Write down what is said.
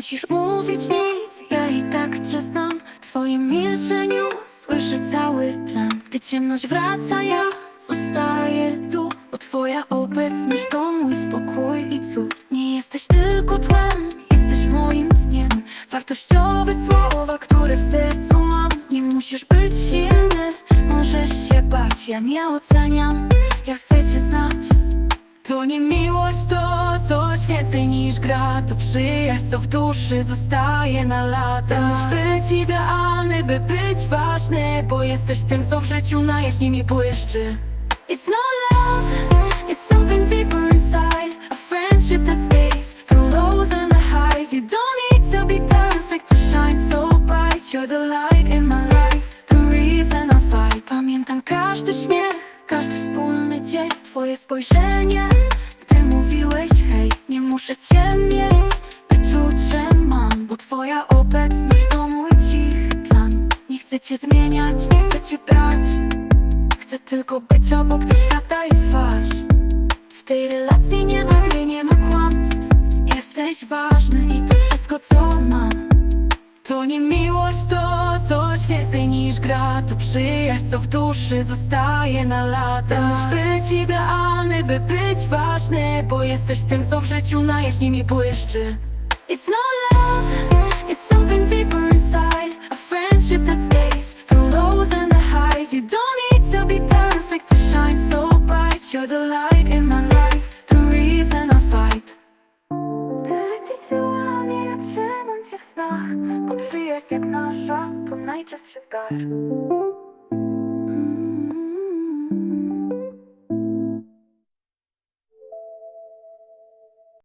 musisz mówić nic, ja i tak cię znam. W twoim milczeniu słyszę cały plan. Gdy ciemność wraca, ja zostaję tu Bo twoja obecność to mój spokój i cud. Nie jesteś tylko tłem, jesteś moim dniem. Wartościowe słowa, które w sercu mam. Nie musisz być silny, możesz się bać. Ja nie oceniam, ja chcę cię znać. To nie miłość, to coś więcej niż gra To przyjaźń, co w duszy zostaje na lata. Musisz być idealny, by być ważny Bo jesteś tym, co w życiu najjaśniej mi błyszczy. It's not love, it's something deeper inside. A friendship that stays through lows and the highs. You don't need to be perfect to shine so bright. You're the light in my life, the reason I fight. Pamiętam każdy śmiech, każdy wspólny dzień. Twoje spojrzenie, chcę cię zmieniać, nie chcę cię brać. Chcę tylko być obok do świata i twarz. W tej relacji nie ma gry, nie ma kłamstw. Jesteś ważny i to wszystko co mam. To nie miłość, to coś więcej niż gra. To przyjaźń, co w duszy zostaje na lata. Musisz być idealny, by być ważny Bo jesteś tym, co w życiu najjaśniej mi błyszczy. It's not love, You're the light in my life, the reason I fight. Życie się w Bo przyjaźń jak nasza to najczęstszy dar.